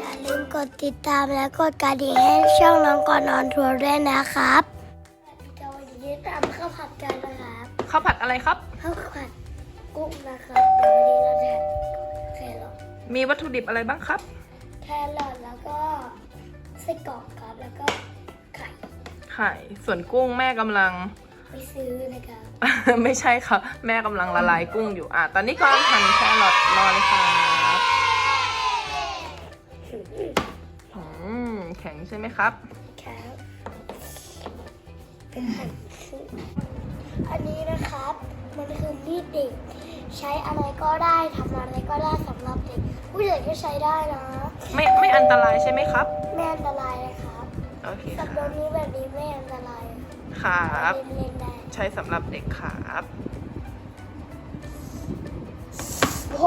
อย่าลืมกดติดตามและกดกระดิ่งให้ช่องน้องก่อนนอนทัวร์ด้วยนะครับจะวันนี้ตามข้าวผัดกันนะครับข้าวผัดอะไรครับข้าวผัดกุ้งนะครับเดี๋ยววันนี้เราจะแครอทมีวัตถุดิบอะไรบ้างครับ แครอทแล้วก็ไส้กรอกครับแล้วก็ไข่ไข่ส่วนกุ้งแม่กำลัง ไปซื้อนะครับไม่ใช่ครับ แม่กำลังละลายกุ้งอยู่อะตอนนี้กำลังหั่นแครอทรอเลยครับอืมแข็งใช่ไหมครับ ครับเป็นหั่นครึ่งอันนี้นะครับ มันคือมีดเด็ก ใช้อะไรก็ได้ทำอะไรก็ได้สำหรับเด็กผู้ใหญ่ก็ใช้ได้นะ ไม่ไม่อันตรายใช่ไหมครับ ไม่อันตรายเลยครับโอเคสับโดนนี้แบบนี้ไม่อันตราย ครับเล่นเล่นได้ใช้สำหรับเด็กครับโห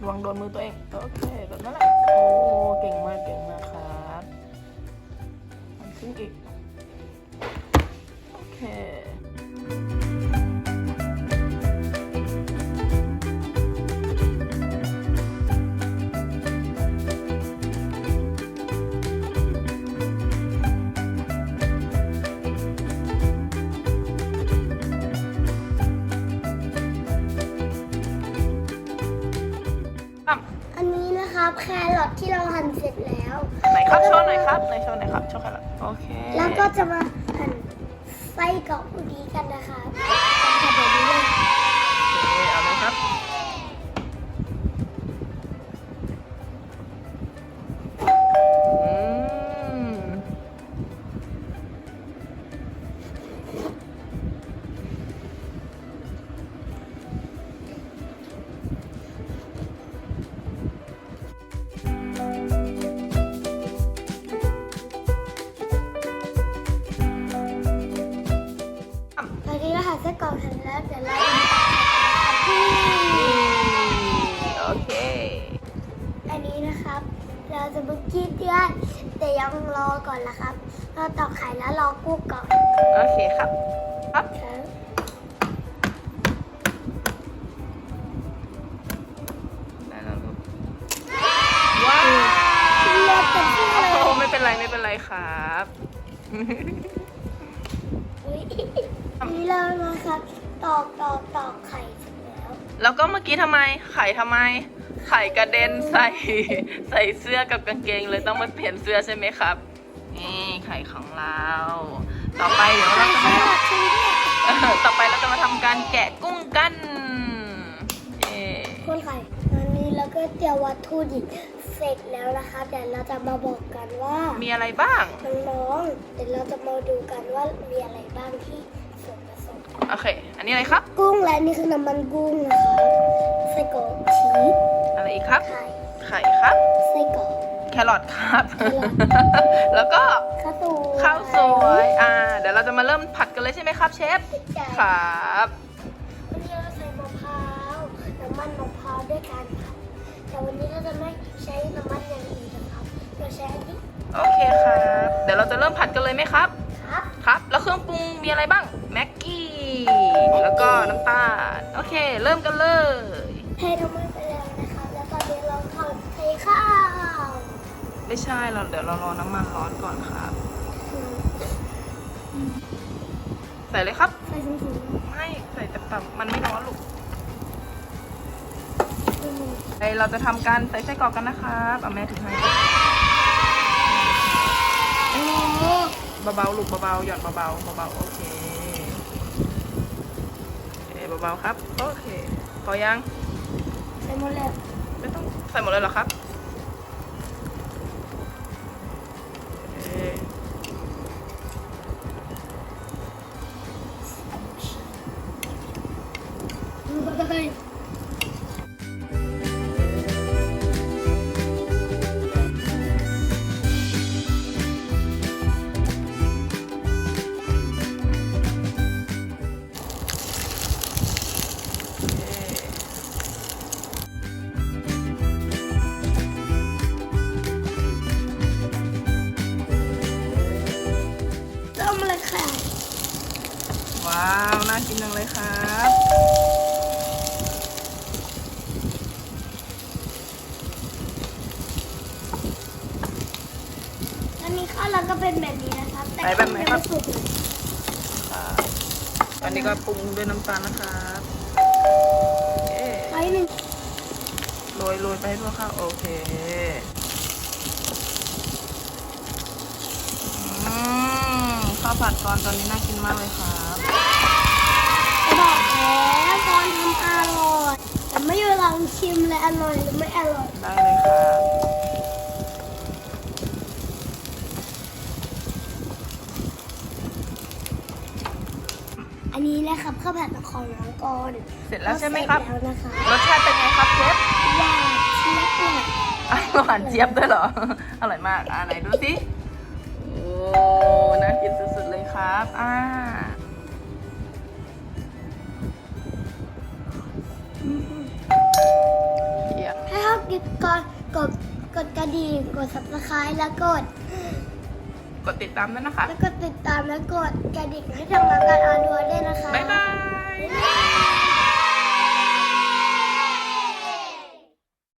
ระวังโดนมือตัวเอง โอเคแบบนั้นแหละ โอ้ เก่งมาก เก่งมากครับมันขึ้นอีก ครับแครอทที่เราหั่นเสร็จแล้วไหนครับโชว์หน่อยครับไหนโชว์หน่อยครับโชว์กันละโอเค แล้วก็จะมาหั่นไส้กรอกอุดีกันนะคะ เสร็จแล้วเดี๋ยวเราจะมาโอเค อันนี้นะครับ เราจะมากินเดือนแต่ยังรอก่อนละครับ เราตอกไข่แล้วรอกุ้งก่อน โอเคครับ ครับครับได้แล้วลูกว้าวเลือดเต็มที่เลยโอ้ไม่เป็นไรไม่เป็นไรครับ อุ๊ยนี่เรานะครับ ตอกตอกตอกไข่เสร็จแล้ว แล้วก็เมื่อกี้ทำไม ไข่ทำไม ไข่กระเด็นใส่ใส่เสื้อกับกางเกงเลยต้องมาเปลี่ยนเสื้อใช่ไหมครับ นี่ไข่ของเรา ต่อไปเดี๋ยวเราจะไข่มาสลัดชนิดเนี่ยเออต่อไปเราจะมาทำการแกะกุ้งกันเย้คนไข่ตอนนี้เราก็เตรียมวัตถุดิบเสร็จแล้วนะคะเดี๋ยวเราจะมาบอกกันว่ามีอะไรบ้างน้องๆเดี๋ยวเราจะมาดูกันว่ามีอะไรบ้างที่ส่วนผสม โอเค อันนี้อะไรครับ กุ้งและนี่คือน้ำมันกุ้งนะคะไส้กรอกชีสอะไรอีกครับ ไข่ไข่ครับ ไส้กรอก แครอทครับ แครอท แล้วก็ข้าวสวยข้าวสวย อ่า เดี๋ยวเราจะมาเริ่มผัดกันเลยใช่ไหมครับเชฟจ่ายครับ วันนี้เราใส่มะพร้าวน้ำมันมะพร้าวด้วยกันค่ะแต่วันนี้เราจะไม่ใช้น้ำมันอย่างอื่นนะครับ เราใช้อันนี้โอเคครับ เดี๋ยวเราจะเริ่มผัดกันเลยไหมครับ ครับ ครับ แล้วเครื่องปรุงมีอะไรบ้างแม็กกี้แล้วก็ น้ำตาล โอเค เริ่มกันเลยเทน้ำมันไปแล้วนะคะ แล้วตอนนี้เราทำเทข้าว ไม่ใช่เราเดี๋ยวเรารอน้ำมันร้อนก่อนครับใส่เลยครับ ใส่ถุงถุงไม่ใส่แต่แบบมันไม่ร้อนลูกอืมไปเราจะทำการใส่ไส้กรอกกันนะครับเอาแม่ถือให้โอ้เบาๆลูกเบาๆหย่อนเบาๆเบาๆโอเคโอ เคเบาๆครับ โอเค พอยัง ใส่หมดแล้วไม่ต้องใส่หมดเลยเหรอครับ ว้าว น่ากินจังเลยครับอันนี้ข้าวเราก็เป็นแบบนี้นะครับ แต่ไปแบบไหนครับยังม่สุกเลยอันนี้ก็ปรุงด้วยน้ำตาลนะครับเอ๊ะไว้หนึ่งโรยโรยไปให้ทั่วข้าวโอเคอืมข้าวผัดตอนตอนนี้น่ากินมากเลยครับบอกแล้วต อนทำอร่อยแต่ไม่รู้ลองชิมเลยอร่อยหรือไม่อร่อยได้เลยครับอันนี้นะครับข้าวผัดของน้องกรณ์เสร็จแล้วใช่ไหมครับ เสร็จแล้วนะคะรสชาติเป็นไงครับเชฟหวานเชียบเลยอะหวานเจี๊ยบด้วยเหรอ อร่อยมากอ่าไหนดูสิโอ้ ด subscribe แล้วกด กดติดตามด้วยนะคะ แล้วกดติดตามแล้วกดกระดิ่งให้ทางรายการอาดัวด้วยนะคะ บ๊ายบาย